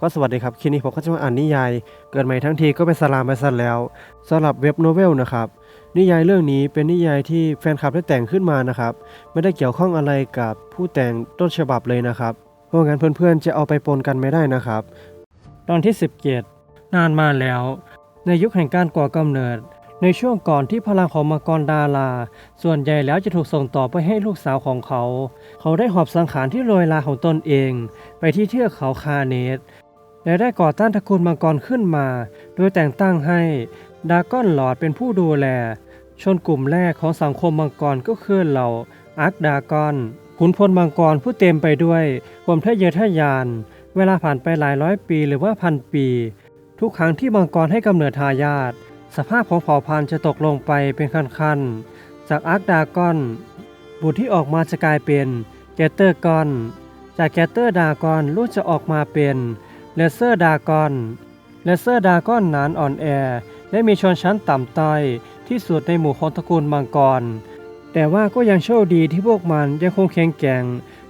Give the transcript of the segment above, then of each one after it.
ก็สวัสดีครับคลิปนี้ผมก็จะมาอ่านนิยาย เกิดใหม่ทั้งทีก็เป็นสลามไปซะแล้วสำหรับเว็บโนเวลนะครับนิยายเรื่องนี้เป็นนิยายที่แฟนคลับได้แต่งขึ้นมานะครับไม่ได้เกี่ยวข้องอะไรกับผู้แต่งต้นฉบับเลยนะครับ เพราะงั้นเพื่อนๆจะเอาไปปนกันไม่ได้นะครับ ตอนที่17นานมาแล้ว ในยุคแห่งการก่อกำเนิด ในช่วงก่อนที่พลังของมังกรดารา ส่วนใหญ่แล้วจะถูกส่งต่อไปให้ลูกสาวของเขา เขาได้หอบสังขารที่โรยลาของตนเอง ไปที่เทือกเขาคาเนส และได้ก่อต้านตระกูลมังกรขึ้นมา โดยแต่งตั้งให้ดากอนหลอดเป็นผู้ดูแล ชนกลุ่มแรกของสังคมมังกรก็คือเหล่าอาร์คดากอนขุนพลมังกรผู้เต็มไปด้วยความทะเยอทะยาน เวลาผ่านไปหลายร้อยปีหรือว่าพันปี ทุกครั้งที่มังกรให้กำเนิดทายาทสภาพของเผ่าพันธุ์จะตกลงไปเป็นขั้นๆ จากอาร์คดากอน บุตรที่ออกมาจะกลายเป็นแกเตอร์กอน จากแกเตอร์ดากอนลูกจะออกมาเป็น เลเซอร์ดากอน เลเซอร์ดากอนนั้นอ่อนแอ และมีชนชั้นต่ำต้อยที่สุดในหมู่ของตระกูลมังกร แต่ว่าก็ยังโชคดีที่พวกมันยังคงแข็งแกร่ง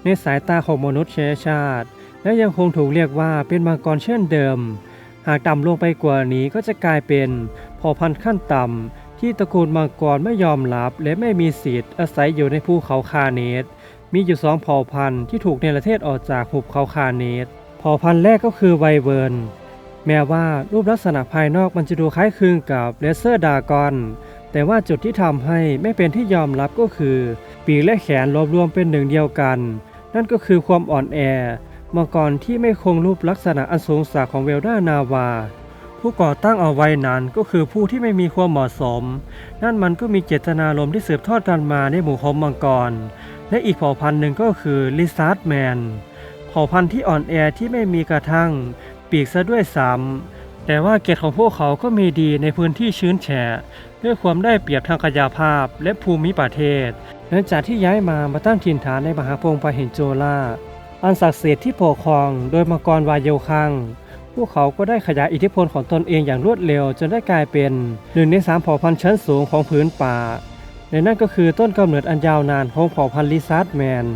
ในสายตาของมนุษยชาติ และยังคงถูกเรียกว่าเป็นมังกรเช่นเดิม หากต่ำลงไปกว่านี้ก็จะกลายเป็นเผ่าพันธุ์ขั้นต่ำที่ตระกูลมังกรไม่ยอมรับและไม่มีสิทธิ์อาศัยอยู่ในภูเขาคาเนสมีอยู่สองเผ่าพันธุ์ที่ถูกเนประเทศออกจากหุบเขาคาเนส เผ่าพันธุ์แรกก็คือไวเวิร์นแม้ว่ารูปลักษณะภายนอกมันจะดูคล้ายคลึงกับเลเซอร์ดากอนแต่ว่าจุดที่ทำให้ไม่เป็นที่ยอมรับก็คือ ปีกและแขนรวมรวมเป็นหนึ่งเดียวกัน นั่นก็คือความอ่อนแอมังกรที่ไม่คงรูปลักษณะอันสูงสักของเวลดานาวา ผู้ก่อตั้งเอาไว้นั้นก็คือผู้ที่ไม่มีความเหมาะสม นั่นมันก็มีเจตนารมณ์ที่สืบทอดกันมาในหมู่ของมังกร และอีกเผ่าพันธุ์หนึ่งก็คือลิซาร์ดแมน เผ่าพันธุ์ที่อ่อนแอที่ไม่มีกระทั่งปีกซะด้วยซ้ำแต่ว่าเกตของพวกเขาก็มีดีในพื้นที่ชื้นแฉะด้วยความได้เปรียบทางกายภาพและภูมิประเทศหลังจากที่ย้ายมามาตั้งถิ่นฐานในมหาพงศ์ปาเห็นโจลาอันศักดิ์สิทธิ์ที่ปกครองโดยมังกรวายโยคังพวกเขาก็ได้ขยายอิทธิพลของตนเองอย่างรวดเร็ว จนได้กลายเป็นหนึ่งในสามเผ่าพันธุ์ชั้นสูงของพื้นป่าและนั่นก็คือต้นกำเนิดอันยาวนานของเผ่าพันธุ์ลิซาร์ดแมน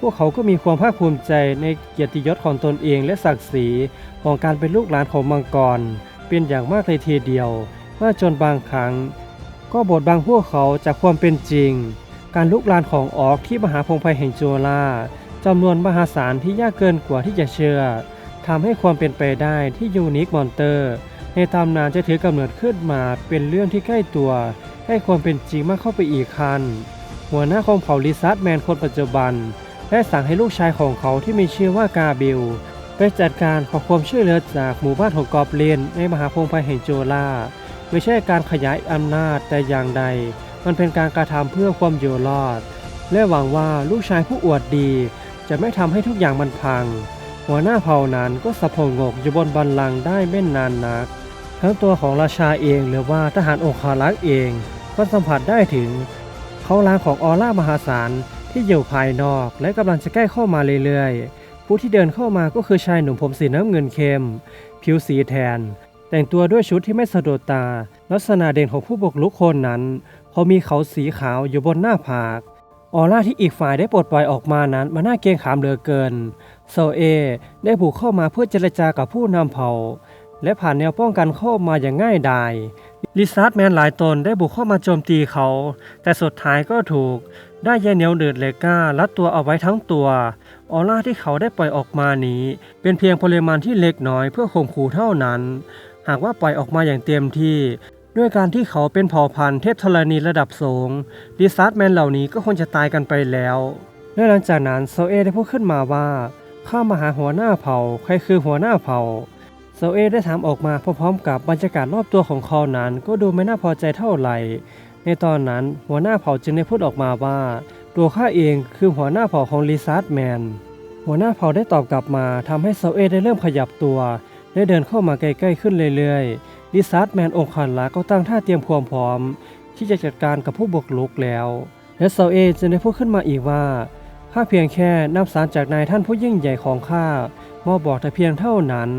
พวกเขาก็มีความภาคภูมิใจในเกียรติยศของตนเองและศักดิ์ศรีของการเป็นลูกหลานของมังกร เป็นอย่างมากเลยทีเดียวว่าจนบางครั้ง ก็บดบังพวกเขาจากความเป็นจริง การลุกลานของออกที่มหาพงไพแห่งโจลาจำนวนมหาศาลที่ยากเกินกว่าที่จะเชื่อทำให้ความเป็นไปได้ที่ยูนิคมอนเตอร์ ในตำนานจะถือกำเนิดขึ้นมาเป็นเรื่องที่ใกล้ตัว ให้ความเป็นจริงมากเข้าไปอีกคัน หัวหน้าของเผ่าลิซัร์ดแมนคนปัจจุบัน ได้สั่งให้ลูกชายของเขาที่มีชื่อว่ากาบิลไปจัดการขอความช่วยเหลือจากหมู่บ้านของกอบเลนในมหาพงศ์ไพแห่งโจลาไม่ใช่การขยายอำนาจแต่อย่างใด มันเป็นการกระทำเพื่อความอยู่รอด และหวังว่าลูกชายผู้อวดดี จะไม่ทำให้ทุกอย่างมันพัง หัวหน้าเผ่านั้นก็สะพงกอยู่บนบัลลังได้ไม่นานนัก ทั้งตัวของราชาเองหรือว่าทหารองคารักษ์เอง ก็สัมผัสได้ถึง เขาลางของออร่ามหาศาล ที่อยู่ภายนอกและกำลังจะใกล้เข้ามาเรื่อยๆ ผู้ที่เดินเข้ามาก็คือชายหนุ่มผมสีน้ำเงินเข้ม ผิวสีแทน แต่งตัวด้วยชุดที่ไม่สะดุดตา ลักษณะเด่นของผู้บุกรุกคนนั้นเขามีเขาสีขาวอยู่บนหน้าผากออร่าที่อีกฝ่ายได้ปลดปล่อยออกมานั้นมันน่าเกรงขามเหลือเกินโซเอ ได้บุกเข้ามาเพื่อเจรจากับผู้นำเผ่า และผ่านแนวป้องกันเข้ามาอย่างง่ายดาย ลิซาร์ดแมนหลายตนได้บุกเข้ามาโจมตีเขา แต่สุดท้ายก็ถูก ได้ยาเหนียวเดือดเลก้ารัดตัวเอาไว้ทั้งตัว ออร่าที่เขาได้ปล่อยออกมานี้ เป็นเพียงปริมาณที่เล็กน้อยเพื่อข่มขู่เท่านั้น หากว่าปล่อยออกมาอย่างเต็มที่ ด้วยการที่เขาเป็นเผ่าพันธุ์เทพธรณีระดับสูงลิซาร์ดแมนเหล่านี้ก็คงจะตายกันไปแล้วและหลังจากนั้นโซเอได้พูดขึ้นมาว่าข้ามาหาหัวหน้าเผ่าใครคือหัวหน้าเผ่า โซเอได้ถามออกมาพร้อมๆกับบรรยากาศรอบตัวของเขานั้นก็ดูไม่น่าพอใจเท่าไหร่ ในตอนนั้นหัวหน้าเผ่าจึงได้พูดออกมาว่า ตัวข้าเองคือหัวหน้าเผ่าของลิซาร์ดแมน หัวหน้าเผ่าได้ตอบกลับมาทำให้โซเอได้เริ่มขยับตัวและเดินเข้ามาใกล้ๆขึ้นเรื่อยๆลิซาร์ดแมนองค์ขันละก็ตั้งท่าเตรียมความพร้อม ที่จะจัดการกับผู้บุกรุกแล้ว และโซเอจึงได้พูดขึ้นมาอีกว่าข้าเพียงแค่นำสารจากนายท่านผู้ยิ่งใหญ่ของข้ามาบอกแต่เพียงเท่านั้น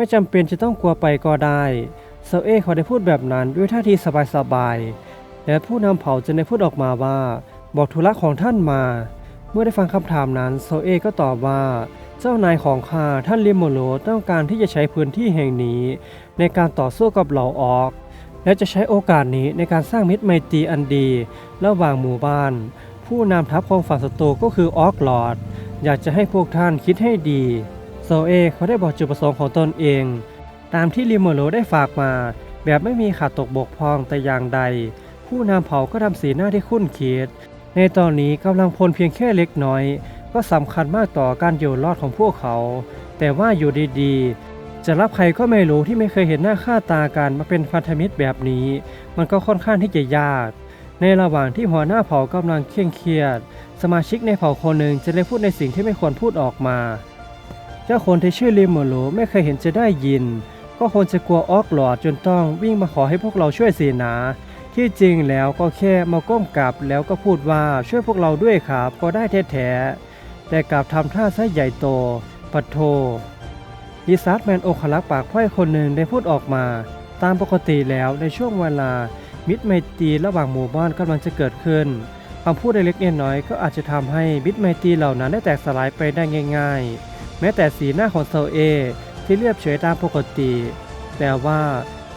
ไม่จำเป็นจะต้องกลัวไปก็ได้โซเอเขาได้พูดแบบนั้นด้วยท่าทีสบายๆและผู้นำเผ่าจึงได้พูดออกมาว่า บอกธุระของท่านมา เมื่อได้ฟังคำถามนั้นโซเอก็ตอบว่าเจ้านายของข้าท่านลิโมโลต้องการที่จะใช้พื้นที่แห่งนี้ ในการต่อสู้กับเหล่าออก และจะใช้โอกาสนี้ในการสร้างมิตรไมตรีอันดี ระหว่างหมู่บ้าน ผู้นำทัพของฝั่งศัตรูก็คือออกลอด อยากจะให้พวกท่านคิดให้ดี ซเอเขาได้บอกจุดประสงค์ของตนเอง ตามที่ลิโมโลได้ฝากมา แบบไม่มีขาดตกบกพร่องแต่อย่างใด ผู้นำเผ่าก็ทำสีหน้าที่คุ้นคิด ในตอนนี้กำลังพลเพียงแค่เล็กน้อย ก็สำคัญมากต่อการอยู่รอดของพวกเขา แต่ว่าอยู่ดีๆ จะรับใครก็ไม่รู้ที่ไม่เคยเห็นหน้าค่าตากันมาเป็นพันธมิตรแบบนี้ มันก็ค่อนข้างที่จะยาก ในระหว่างที่หัวหน้าเผ่ากำลังเคร่งเครียด สมาชิกในเผ่าคนหนึ่งจะได้พูดในสิ่งที่ไม่ควรพูดออกมา จ้าคนที่ชื่อลิมโมโลไม่เคยเห็นจะได้ยิน ก็คงจะกลัวออกหลอดจนต้องวิ่งมาขอให้พวกเราช่วยสีนา ที่จริงแล้วก็แค่มาก้มกราบแล้วก็พูดว่าช่วยพวกเราด้วยครับก็ได้แท้ๆแต่กลับทำท่าซะใหญ่โตปัดโทดิซาร์ดแมนโอคลักปากไพร่คนหนึ่งได้พูดออกมา ตามปกติแล้วในช่วงเวลา มิตรไมตรีระหว่างหมู่บ้านกำลังจะเกิดขึ้นคำพูดเล็กๆน้อยๆก็อาจจะทำให้มิตรไมตรีเหล่านั้นได้แตกสลายไปได้ง่าย ๆ แม้แต่สีหน้าของโซเอ ที่เรียบเฉยตามปกติ แต่ว่า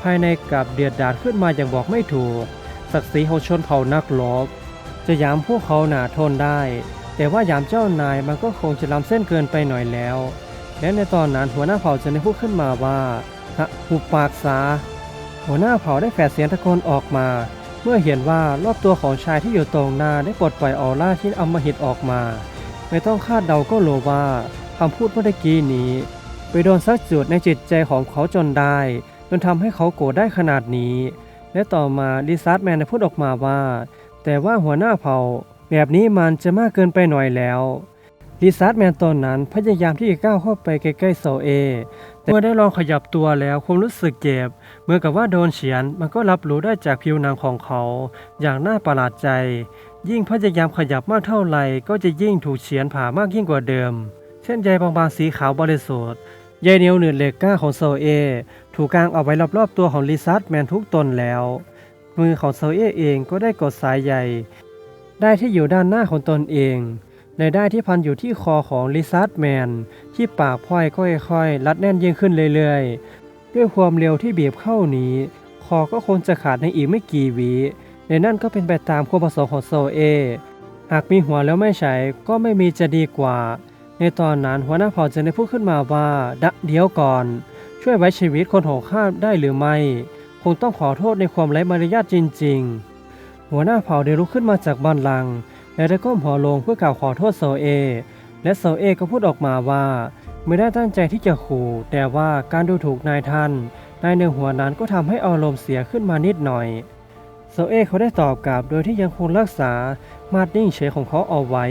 ภายในกับเดือดดาลขึ้นมาอย่างบอกไม่ถูก ศักดิ์ศรีของชนเผ่านักรบจะยามพวกเขาหนาทนได้ แต่ว่ายามเจ้านายมันก็คงจะล้ำเส้นเกินไปหน่อยแล้ว และในตอนนั้นหัวหน้าเผ่าจะได้พูดขึ้นมาว่าฮะหุบปากซาหัวหน้าเผ่าได้แฝดเสียงตะโกนออกมา เมื่อเห็นว่ารอบตัวของชายที่อยู่ตรงหน้าได้ปลดปล่อยออร่าที่อำมหิตออกมา ไม่ต้องคาดเดาก็รู้ว่า คำพูดเมื่อกี้นี้ ไปโดนซักจุดในจิตใจของเขาจนได้ จนทำให้เขาโกรธได้ขนาดนี้ และต่อมาดิซาร์ดแมนได้พูดออกมาว่า แต่ว่าหัวหน้าเผ่า แบบนี้มันจะมากเกินไปหน่อยแล้วดิซาร์ดแมนตอนนั้นพยายามที่จะก้าวเข้าไปใกล้ๆโซเอแต่เมื่อได้ลองขยับตัวแล้วความรู้สึกเจ็บเหมื่อนกับว่าโดนเฉียนมันก็รับรู้ได้จากผิวหนังของเขา อย่างน่าประหลาดใจ ยิ่งพยายามขยับมากเท่าไหร่ก็จะยิ่งถูกเฉียนผ่ามากยิ่งกว่าเดิม เช่นใยบางๆสีขาวบริสุทธิ์ใยเหนียวหนืดเหล็กก้าของโซเอ ถูกกางเอาไว้รอบๆตัวของลิซัสแมนทุกตนแล้ว มือของโซเอเองก็ได้กดสายใยได้ที่อยู่ด้านหน้าของตนเอง ในได้ที่พันอยู่ที่คอของลิซัสแมน ที่ปากพร่อยค่อยๆรัดแน่นยิ่งขึ้นเรื่อยๆ ด้วยความเร็วที่บีบเข้านี้ คอก็คงจะขาดในอีกไม่กี่วิในนั่นก็เป็นไปตามความประสงค์ของโซเอ หากมีหัวแล้วไม่ใช้ก็ไม่มีจะดีกว่า ในตอนนั้นหัวหน้าเผ่าจะได้พูดขึ้นมาว่าดะเดี๋ยวก่อน ช่วยไว้ชีวิตคนของข้าได้หรือไม่ คงต้องขอโทษในความไร้มารยาทจริง ๆ หัวหน้าเผ่าได้ลุกขึ้นมาจากบ้านลัง และได้ก้มหัวลงเพื่อกล่าวขอโทษโซเอ และโซเอก็พูดออกมาว่า ไม่ได้ตั้งใจที่จะขู่แต่ว่าการดูถูกนายท่านนายในหัวนั้นก็ทำให้อารมณ์เสียขึ้นมานิดหน่อยโซเอเขาได้ตอบกลับโดยที่ยังคงรักษามาดนิ่งเฉยของเขาเอาไว้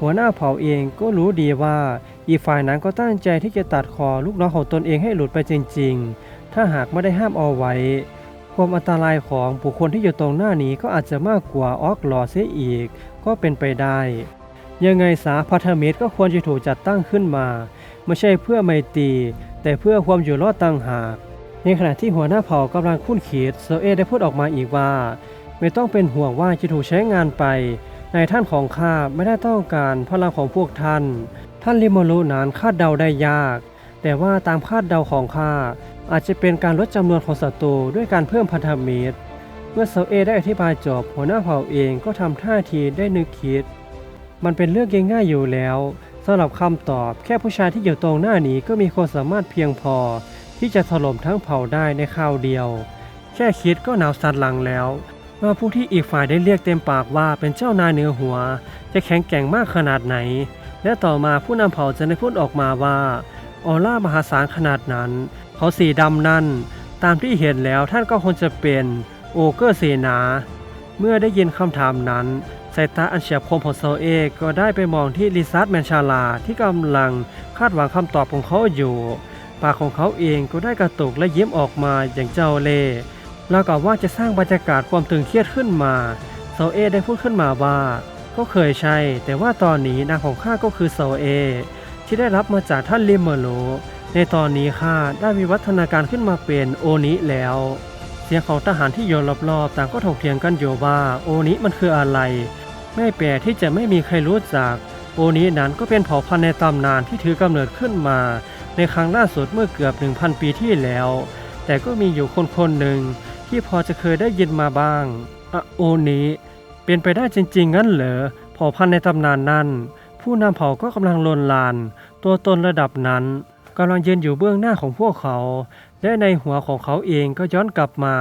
หัวหน้าเผ่าเองก็รู้ดีว่า อีฝ่ายนั้นก็ตั้งใจที่จะตัดคอลูกน้องของตนเองให้หลุดไปจริง ๆ ถ้าหากไม่ได้ห้ามเอาไว้ ความอันตรายของบุคคลที่อยู่ตรงหน้านี้ก็อาจจะมากกว่าออกหลอเสียอีก ก็เป็นไปได้ ยังไงสาพันธมิตรก็ควรจะถูกจัดตั้งขึ้นมา ไม่ใช่เพื่อไมตรีแต่เพื่อความอยู่รอดต่างหากในขณะที่หัวหน้าเผ่ากำลังคุ้นคิดโซเอได้พูดออกมาอีกว่า ไม่ต้องเป็นห่วงว่าจะถูกใช้งานไป ในท่านของข้าไม่ได้ต้องการพลังของพวกท่าน ท่านลิโมรุนั้นคาดเดาได้ยาก แต่ว่าตามคาดเดาของข้าอาจจะเป็นการลดจำนวนของศัตรูด้วยการเพิ่มพันธมิตร เมื่อโซเอได้อธิบายจบหัวหน้าเผ่าเองก็ทำท่าทีได้นึกคิด มันเป็นเรื่องง่ายๆอยู่แล้วสำหรับคำตอบแค่ผู้ชายที่อยู่ตรงหน้านี้ก็มีความสามารถเพียงพอ ที่จะถล่มทั้งเผ่าได้ในคราวเดียว แค่คิดก็หนาวสั่นหลังแล้ว ว่าผู้ที่อีกฝ่ายได้เรียกเต็มปากว่าเป็นเจ้านายเหนือหัว จะแข็งแกร่งมากขนาดไหน และต่อมาผู้นำเผ่าจะได้พูดออกมาว่าออร่ามหาศาลขนาดนั้น เขาสีดำนั่น ตามที่เห็นแล้วท่านก็คงจะเป็นโอเกอร์เสนา เมื่อได้ยินคำถามนั้นสายตาอันเฉียบคมของโซเอก็ได้ไปมองที่ลิซาร์ดแมนชาลาที่กำลังคาดหวังคำตอบของเขาอยู่ ปากของเขาเองก็ได้กระตุกและยิ้มออกมาอย่างเจ้าเล่ห์ แล้วก็ว่าจะสร้างบรรยากาศความตึงเครียดขึ้นมาโซเอได้พูดขึ้นมาว่า ก็เคยใช่ แต่ว่าตอนนี้นางของข้าก็คือโซเอ ที่ได้รับมาจากท่านลิมเมโล ในตอนนี้ข้าได้วิวัฒนาการขึ้นมาเป็นโอนิแล้ว เสียงของทหารที่อยู่รอบๆต่างก็ถกเถียงกันอยู่ว่าโอนิมันคืออะไร ไม่แปลกที่จะไม่มีใครรู้จัก โอนี้นั้นก็เป็นเผ่าพันธุ์ในตำนานที่ถือกำเนิดขึ้นมา ในครั้งล่าสุดเมื่อเกือบ 1,000 ปีที่แล้ว แต่ก็มีอยู่คนคนหนึ่ง ที่พอจะเคยได้ยินมาบ้างอะโอนี้เป็นไปได้จริงๆงั้นเหรอเผ่าพันธุ์ในตำนานนั้น ผู้นำเผ่าก็กำลังลนลาน ตัวตนระดับนั้นกำลังยืนอยู่เบื้องหน้าของพวกเขา และในหัวของเขาเองก็ย้อนกลับมา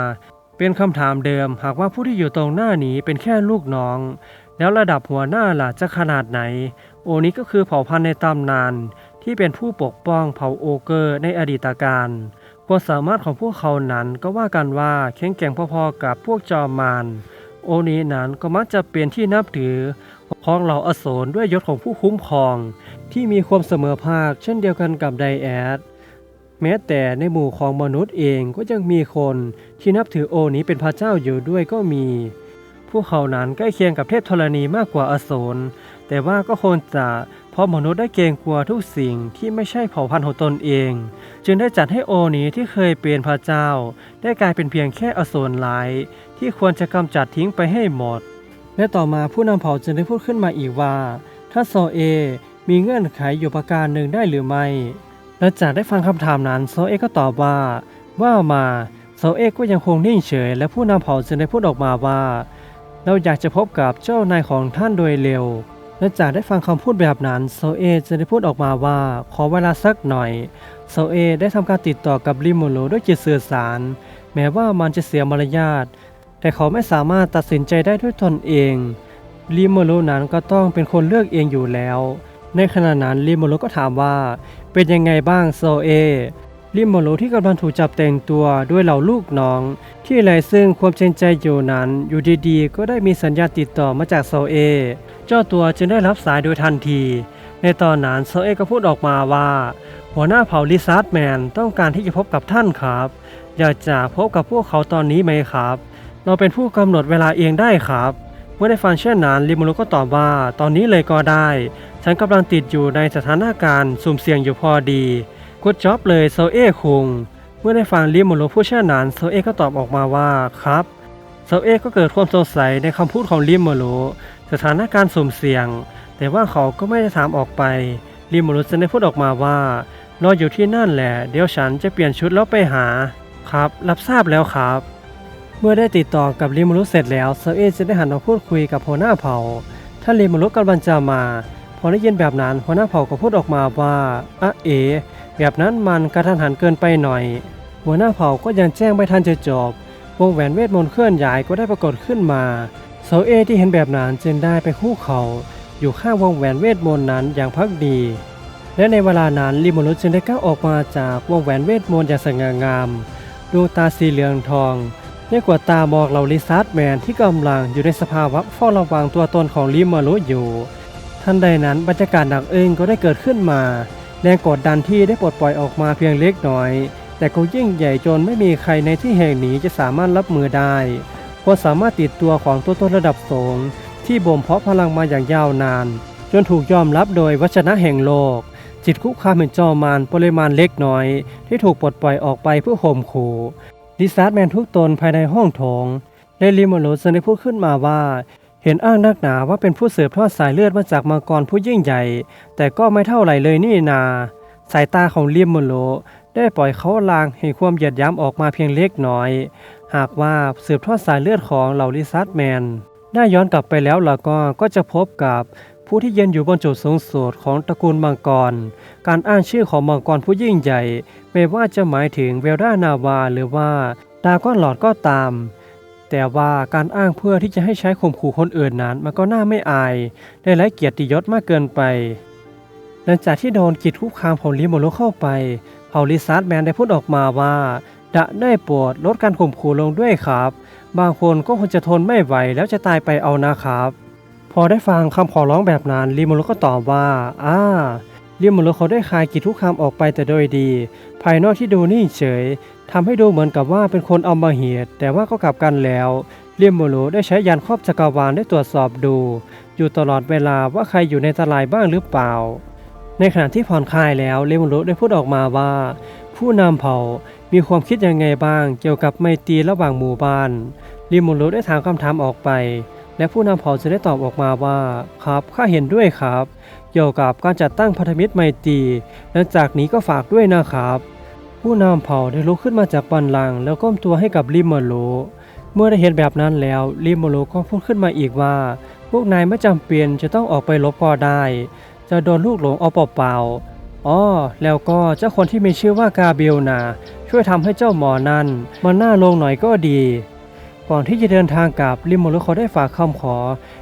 เป็นคำถามเดิมหากว่าผู้ที่อยู่ตรงหน้านี้เป็นแค่ลูกน้อง แล้วระดับหัวหน้าล่ะจะขนาดไหน โอนี้ก็คือเผ่าพันธุ์ในตำนาน ที่เป็นผู้ปกป้องเผ่าโอเกอร์ในอดีตการ ความสามารถของพวกเขานั้นก็ว่ากันว่าแข็งแกร่งพอๆกับพวกจอมมารโอนี้นั้นก็มักจะเป็นที่นับถือของเหล่าอสูรด้วยยศของผู้คุ้มครอง ที่มีความเสมอภาคเช่นเดียวกันกับไดแอดแม้แต่ในหมู่ของมนุษย์เองก็ยังมีคนที่นับถือโอนี้เป็นพระเจ้าอยู่ด้วยก็มี พวกเขานั้นใกล้เคียงกับเทพธรณีมากกว่าอสูรแต่ว่าก็คงจะ ราะมนุษย์ได้เกรงกลัวทุกสิ่งที่ไม่ใช่เผ่าพันธุ์ของตนเอง จึงได้จัดให้โอนี้ที่เคยเป็นพระเจ้า ได้กลายเป็นเพียงแค่อสูรร้าย ที่ควรจะกำจัดทิ้งไปให้หมด และต่อมาผู้นำเผ่าจึงได้พูดขึ้นมาอีกว่าถ้าโซเอ มีเงื่อนไขอยู่ประการหนึ่งได้หรือไม่หลังจากได้ฟังคำถามนั้นโซเอก็ตอบว่า ว่ามาโซเอก็ยังคงนิ่งเฉย และผู้นำเผ่าจึงได้พูดออกมาว่า เราอยากจะพบกับเจ้านายของท่านโดยเร็ว หลังจากได้ฟังคำพูดแบบนั้นโซเอจึงได้พูดออกมาว่าขอเวลาสักหน่อยโซเอได้ทำการติดต่อกับลิโมโลด้วยจิตสื่อสาร แม้ว่ามันจะเสียมารยาท แต่เขาไม่สามารถตัดสินใจได้ด้วยตนเองลิโมโลนั้นก็ต้องเป็นคนเลือกเองอยู่แล้ว ในขณะนั้นลิโมโลก็ถามว่า เป็นยังไงบ้างโซเอ ลิโมโลที่กำลังถูกจับแต่งตัวด้วยเหล่าลูกน้อง ที่ไรซึ่งความเจนใจอยู่นั้น อยู่ดีๆ ก็ได้มีสัญญาณติดต่อมาจากโซเอ เจ้าตัวจึงได้รับสายโดยทันที ในตอนนั้นโซเอก็พูดออกมาว่า หัวหน้าเผ่าลิซาร์ดแมนต้องการที่จะพบกับท่านครับ อยากจะพบกับพวกเขาตอนนี้ไหมครับ เราเป็นผู้กำหนดเวลาเองได้ครับเมื่อได้ฟังเช่นนั้นลิโมโลก็ตอบว่าตอนนี้เลยก็ได้ ฉันกำลังติดอยู่ในสถานการณ์สุ่มเสี่ยงอยู่พอดี กดจ็อบเลยโซเอคุง เมื่อได้ฟังลิโมโลพูดเช่นนั้นโซเอก็ตอบออกมาว่าครับโซเอก็เกิดความสงสัยในคำพูดของลิโมโลสถานการณ์สุ่มเสี่ยง แต่ว่าเขาก็ไม่ได้ถามออกไปลิโมโลจะได้พูดออกมาว่ารออยู่ที่นั่นแหละ เดี๋ยวฉันจะเปลี่ยนชุดแล้วไปหา ครับ รับทราบแล้วครับ เมื่อได้ติดต่อกับลิมูรุเสร็จแล้วเซเอจะได้หันมาพูดคุยกับหัวหน้าเผ่า ถ้าลิมูรุกำลังจะมา พอได้ยินแบบนั้นหัวหน้าเผ่าก็พูดออกมาว่าอะเอ แบบนั้นมันกระทันหันเกินไปหน่อย หัวหน้าเผ่าก็ยังแจ้งไม่ทันจะจบ วงแหวนเวทมนต์เคลื่อนย้ายก็ได้ปรากฏขึ้นมาเซเอที่เห็นแบบนั้นจึงได้ไปคู่เขาอยู่ข้างวงแหวนเวทมนต์นั้นอย่างพักดี และในเวลานั้นลิมรุจึงได้ก้าวออกมาจากวงแหวนเวทมนต์อย่างสง่างามดวงตาสีเหลืองทองเรียกว่าตามองเหล่าลิซาร์ดแมนที่กำลังอยู่ในสภาวะเฝ้าระวังตัวตนของลิมารุอยู่ ทันใดนั้นบรรยากาศหนักอึ้งก็ได้เกิดขึ้นมา แรงกดดันที่ได้ปลดปล่อยออกมาเพียงเล็กน้อย แต่ก็ยิ่งใหญ่จนไม่มีใครในที่แห่งนี้จะสามารถรับมือได้ความสามารถติดตัวของตัวต้นระดับสูงที่บ่มเพาะพลังมาอย่างยาวนาน จนถูกยอมรับโดยวัชนะแห่งโลก จิตคุกคามเห็นจอมานปริมาณเล็กน้อย ที่ถูกปลดปล่อยออกไปเพื่อข่มขู่ดิซาร์ดแมนทุกตนภายในห้องโถงได้ลิมโรสได้พูดขึ้นมาว่า เห็นอ้างนักหนาว่าเป็นผู้เสืบทอดสายเลือดมาจากมังกรผู้ยิ่งใหญ่ แต่ก็ไม่เท่าไหร่เลยนี่นา สายตาของเลิโมมโรได้ปล่อยเขาลางเห็นความเหยียดย้ำออกมาเพียงเล็กน้อย หากว่าสืบทอดสายเลือดของเหล่าลิซาร์ดแมนได้ย้อนกลับไปแล้วล่ะก็ก็จะพบกับผู้ที่เยืนอยู่บนจุดสูงสุดของตระกูลมังกร การอ้างชื่อของมังกรผู้ยิ่งใหญ่ ไม่ว่าจะหมายถึงเวลดานาวาหรือว่าดาก้อนหลอดก็ตาม แต่ว่าการอ้างเพื่อที่จะให้ใช้ข่มขู่คนอื่นนั้น มันก็น่าไม่อายได้ไร้เกียรติยศมากเกินไป หลังจากที่โดนกีดคุกคามของลิโมโรเข้าไปเผาลิซาร์ดแมนได้พูดออกมาว่าดะได้โปรดลดการข่มขู่ลงด้วยครับ บางคนก็คงจะทนไม่ไหวแล้วจะตายไปเอานะครับ พอได้ฟังคำขอร้องแบบนั้นลิโมโรก็ตอบว่าอ่าลิโมโรเขาได้คลายกิจทุกคำออกไปแต่โดยดี ภายนอกที่ดูนิ่งเฉย ทำให้ดูเหมือนกับว่าเป็นคนเอามาเหตุแต่ว่าก็กลับกันแล้วเลิโมโรได้ใช้ยานครอบจักรวาลได้ตรวจสอบดู อยู่ตลอดเวลาว่าใครอยู่ในอันตรายบ้างหรือเปล่า ในขณะที่ผ่อนคลายแล้วเลโมโรได้พูดออกมาว่า ผู้นำเผ่ามีความคิดยังไงบ้าง เกี่ยวกับไมตรีระหว่างหมู่บ้านเลิโมโรได้ถามคำถามออกไป และผู้นำเผ่าจะได้ตอบออกมาว่าครับข้าเห็นด้วยครับ เกี่ยวกับการจัดตั้งพันธมิตรไมตรีและจากนี้ก็ฝากด้วยนะครับ ผู้นำเผ่าได้ลุกขึ้นมาจากบันลัง แล้วก้มตัวให้กับลิมเมโล เมื่อได้เห็นแบบนั้นแล้วลิมเมโลก็พูดขึ้นมาอีกว่า พวกนายไม่จำเป็นจะต้องออกไปลบก็ได้ จะโดนลูกหลงเอาเปล่าๆอ๋อแล้วก็เจ้าคนที่มีชื่อว่ากาเบลนะช่วยทำให้เจ้าหมอนั้นมันน่าลงหน่อยก็ดีก่อนที่จะเดินทางกลับลิมโมโลเขาได้ฝากคำขอ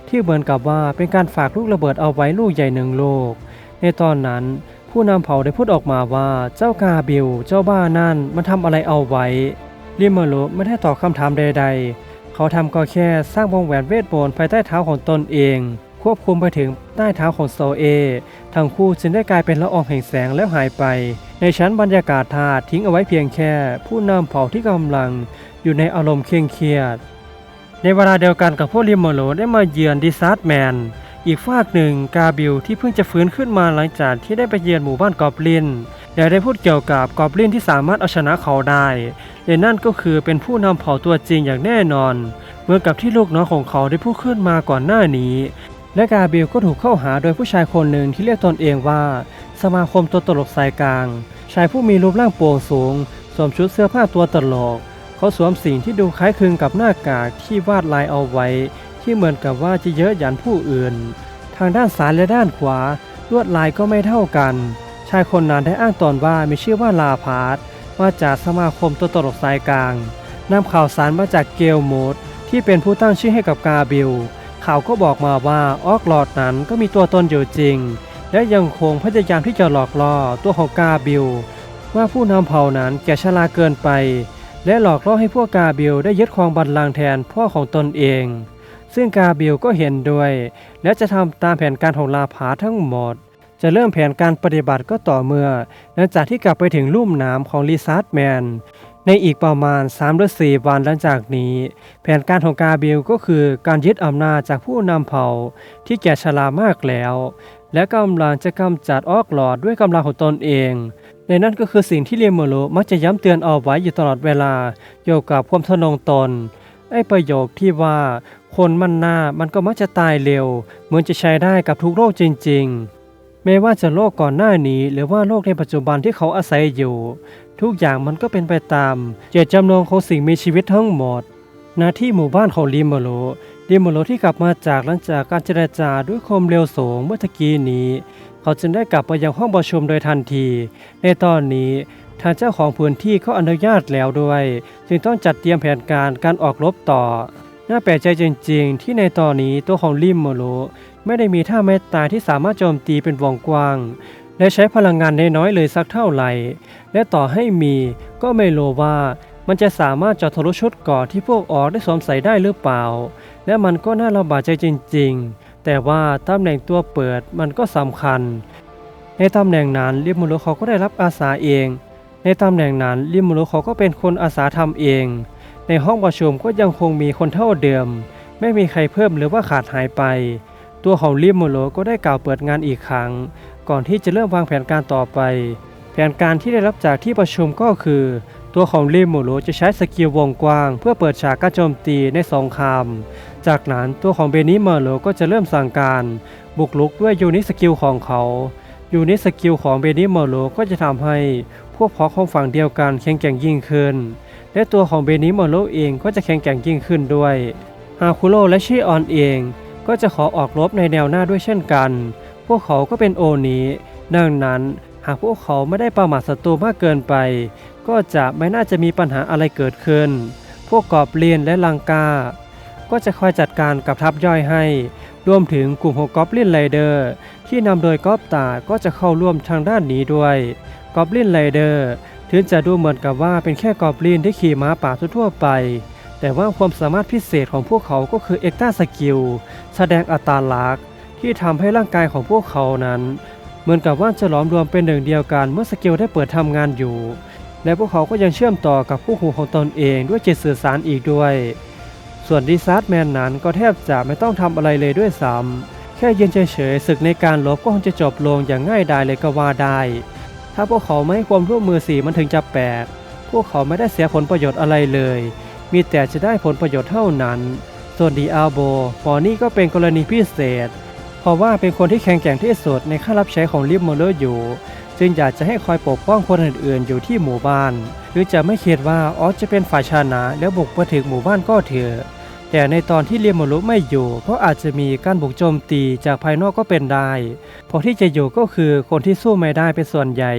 ที่เหมือนกับว่าเป็นการฝากลูกระเบิดเอาไว้ลูกใหญ่หนึ่งโลก ในตอนนั้น ผู้นำเผ่าได้พูดออกมาว่าเจ้ากาเบลเจ้าบ้านั่นมันทำอะไรเอาไว้ลิมโมโลไม่ได้ตอบคำถามใด ๆ เขาทำก็แค่สร้างวงแหวนเวทมนต์ภายใต้เท้าของตนเอง ควบคุมไปถึงใต้เท้าของโซเอ ทั้งคู่จึงได้กลายเป็นละอองแห่งแสงแล้วหายไป ในชั้นบรรยากาศธาตุทิ้งเอาไว้เพียงแค่ ผู้นำเผ่าที่กำลังอยู่ในอารมณ์เคร่งเครียด ในเวลาเดียวกันกับพวกลิมโมโลได้มาเยือนดิซาร์แมน อีกฝากหนึ่งกาบิลที่เพิ่งจะฟื้นขึ้นมาหลังจากที่ได้ไปเยือนหมู่บ้านกอบลินและได้พูดเกี่ยวกับกอบลินที่สามารถเอาชนะเขาได้และนั่นก็คือเป็นผู้นำเผ่าตัวจริงอย่างแน่นอนเหมือนกับที่ลูกน้องของเขาได้พูดขึ้นมาก่อนหน้านี้ และกาเบลก็ถูกเข้าหาโดยผู้ชายคนหนึ่งที่เรียกตนเองว่า สมาคมตัวตลกสายกลาง ชายผู้มีรูปร่างโปร่งสูงสวมชุดเสื้อผ้าตัวตลก เขาสวมสิ่งที่ดูคล้ายคลึงกับหน้ากากที่วาดลายเอาไว้ ที่เหมือนกับว่าจะเยอะหยันผู้อื่น ทางด้านซ้ายและด้านขวาลวดลายก็ไม่เท่ากัน ชายคนนั้นได้อ้างตนว่ามีชื่อว่าลาพาร์ตมาจากสมาคมตัวตลกสายกลางนำข่าวสารมาจากเกลโมดที่เป็นผู้ตั้งชื่อให้กับกาบิลข่าวก็บอกมาว่าออกหลอดนั้นก็มีตัวตนอยู่จริง และยังคงพยายามที่จะหลอกล่อตัวของกาบิลว่าผู้นำเผ่านั้นแก่ชราเกินไป และหลอกล่อให้พวกกาบิลได้ยึดครองบัลลังก์แทนพ่อของตนเอง ซึ่งกาบิลก็เห็นด้วย และจะทำตามแผนการของลาผาทั้งหมด จะเริ่มแผนการปฏิบัติก็ต่อเมื่อ หลังจากที่กลับไปถึงลุ่มน้ำของลิซาร์ดแมน ในอีกประมาณ3หรือ4วันหลังจากนี้ แผนการของกาเบลก็คือการยึดอำนาจจากผู้นำเผ่าที่แก่ชรามากแล้ว และกำลังจะกำจัดออกหลอดด้วยกำลังของตนเองในนั่นก็คือสิ่งที่เรียมโมโลมักจะย้ำเตือนเอาไว้อยู่ตลอดเวลาเกี่ยวกับความทะนงตน ไอ้ประโยคที่ว่า คนมันหน้ามันก็มักจะตายเร็ว เหมือนจะใช้ได้กับทุกโรคจริงๆ ไม่ว่าจะโรคก่อนหน้านี้ หรือว่าโรคในปัจจุบันที่เขาอาศัยอยู่ ทุกอย่างมันก็เป็นไปตาม เจตจำนงของสิ่งมีชีวิตทั้งหมดหน้าที่หมู่บ้านของลิมโมโลลิมโมโลที่กลับมาจากหลังจากการเจรจาด้วยความเร็วสูงเมื่อตะกี้นี้ เขาจึงได้กลับไปยังห้องประชุมโดยทันที ในตอนนี้ทางเจ้าของพื้นที่ก็อนุญาตแล้วด้วย จึงต้องจัดเตรียมแผนการการออกรบต่อ น่าแปลกใจจริงๆ ที่ในตอนนี้ตัวของลิมโมโลไม่ได้มีท่าเมตตาที่สามารถโจมตีเป็นวงกว้าง และใช้พลังงานน้อยๆเลยสักเท่าไหร่ และต่อให้มีก็ไม่รู้ว่ามันจะสามารถเจาะทะลุชุดกราะที่พวกออกได้สวมใส่ได้หรือเปล่า และมันก็น่าลำบากใจจริงๆ แต่ว่าตำแหน่งตัวเปิดมันก็สำคัญ ในตำแหน่งนั้นลิมโมโลเขาก็ได้รับอาสาเอง ในตำแหน่งนั้นลิมโมโลเขาก็เป็นคนอาสาทำเอง ในห้องประชุมก็ยังคงมีคนเท่าเดิม ไม่มีใครเพิ่มหรือว่าขาดหายไป ตัวของลิมโมโลก็ได้กล่าวเปิดงานอีกครั้ง ก่อนที่จะเริ่มวางแผนการต่อไป แผนการที่ได้รับจากที่ประชุมก็คือ ตัวของลิมโมโลจะใช้สกิลวงกว้าง เพื่อเปิดฉากการโจมตีในสงครามจากนั้นตัวของเบนิเมอร์โลก็จะเริ่มสั่งการ บุกลุกด้วยยูนิสกิลของเขายูนิสกิลของเบนิเมอร์โลก็จะทำให้พวกพ้องของฝั่งเดียวกันแข็งแกร่งยิ่งขึ้น และตัวของเบนิมอร์โลเองก็จะแข็งแกร่งยิ่งขึ้นด้วย ฮาคุโรและชิออนเองก็จะขอออกรบในแนวหน้าด้วยเช่นกัน พวกเขาก็เป็นโอนี้ดังนั้นหากพวกเขาไม่ได้ประมาทศัตรูมากเกินไป ก็จะไม่น่าจะมีปัญหาอะไรเกิดขึ้น พวกกอบเลียนและลังกา ก็จะคอยจัดการกับทัพย่อยให้ รวมถึงกลุ่มของกอบลินไรเดอร์ที่นำโดยกอบตาก็จะเข้าร่วมทางด้านนี้ด้วย กอบลินไรเดอร์ ถึงจะดูเหมือนกับว่าเป็นแค่กอบลินที่ขี่ม้าป่าทั่วๆไป แต่ว่าความสามารถพิเศษของพวกเขาก็คือเอ็กตาสกิลแสดงอัตราลักษณ์ ที่ทำให้ร่างกายของพวกเขานั้น เหมือนกับว่าจะหลอมรวมเป็นหนึ่งเดียวกันเมื่อสกิลได้เปิดทำงานอยู่ และพวกเขาก็ยังเชื่อมต่อกับคู่หูของตนเองด้วยจิตสื่อสารอีกด้วย ส่วนดีซาร์ดแมนนั้นก็แทบจะไม่ต้องทำอะไรเลยด้วยซ้ำแค่ยืนเฉยๆศึกในการลบก็คงจะจบลงอย่างง่ายดายเลยก็ว่าได้ ถ้าพวกเขาไม่ให้ความร่วมมือสีมันถึงจะแปลกพวกเขาไม่ได้เสียผลประโยชน์อะไรเลย มีแต่จะได้ผลประโยชน์เท่านั้น ส่วนดีอาโบพอนี่ก็เป็นกรณีพิเศษ เพราะว่าเป็นคนที่แข็งแกร่งที่สุดในข้ารับใช้ของลิฟโมเลอร์อยู่ จึงอยากจะให้คอยปกป้องคนอื่นๆ อยู่ที่หมู่บ้าน หรือจะไม่คิดว่าออสจะเป็นฝ่ายชนะแล้วบุกมาถึงหมู่บ้านก็เถอะ แต่ในตอนที่เรียมโมรุไม่อยู่ก็อาจจะมีการบุกโจมตีจากภายนอกก็เป็นได้เพราะที่จะอยู่ก็คือคนที่สู้ไม่ได้เป็นส่วนใหญ่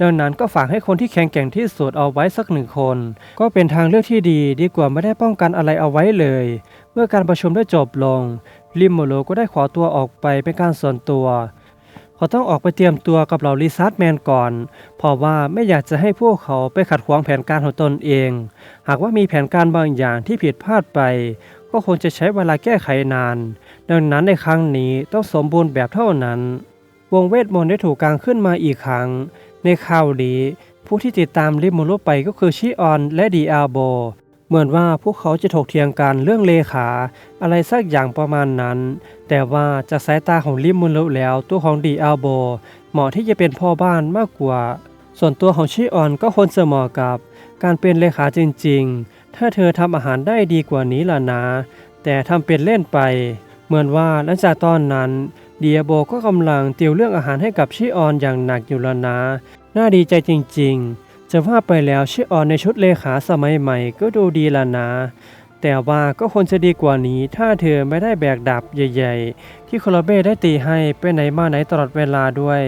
ดังนั้นก็ฝากให้คนที่แข็งแกร่งที่สุดเอาไว้สักหนึ่งคน ก็เป็นทางเลือกที่ดีดีกว่าไม่ได้ป้องกันอะไรเอาไว้เลย เมื่อการประชุมได้จบลงลิมโมโลก็ได้ขอตัวออกไปเป็นการส่วนตัว เขาต้องออกไปเตรียมตัวกับเหล่าลิซาร์ดแมนก่อน เพราะว่าไม่อยากจะให้พวกเขาไปขัดขวางแผนการของตนเอง หากว่ามีแผนการบางอย่างที่ผิดพลาดไป ก็คงจะใช้เวลาแก้ไขนาน ดังนั้นในครั้งนี้ต้องสมบูรณ์แบบเท่านั้น วงเวทมนต์ได้ถูกกางขึ้นมาอีกครั้ง ในข่าวนี้ผู้ที่ติดตามลิมโมโลไปก็คือชิออนและดีอาโบ เหมือนว่าพวกเขาจะถกเถียงกันเรื่องเลขา อะไรสักอย่างประมาณนั้น แต่ว่าจากสายตาของลิมมุนล้วแล้ว ตัวของดีอาโบ เหมาะที่จะเป็นพ่อบ้านมากกว่า ส่วนตัวของชิออนก็ควรจะเหมาะกับ การเป็นเลขาจริง ๆ ถ้าเธอทำอาหารได้ดีกว่านี้ล่ะนะ แต่ทำเป็นเล่นไป เหมือนว่าหลังจากตอนนั้นดีอาโบก็กำลังติวเรื่องอาหารให้กับชิออนอย่างหนักอยู่แล้วนะ น่าดีใจจริง ๆ จะว่าไปแล้วชิออนในชุดเลขาสมัยใหม่ก็ดูดีละนะ แต่ว่าก็ควรจะดีกว่านี้ถ้าเธอไม่ได้แบกดาบใหญ่ ๆ ที่โคลาเบ้ได้ตีให้ไปไหนมาไหนตลอดเวลาด้วย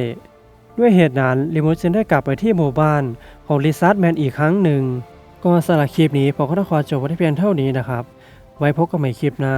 ด้วยเหตุนั้นลิมูจึงได้กลับไปที่หมู่บ้านของลิซาร์ดแมนอีกครั้งหนึ่ง ก็สำหรับคลิปนี้ผมก็ต้องขอจบไว้ที่เพียงเท่านี้นะครับ ไว้พบกันใหม่คลิปหน้า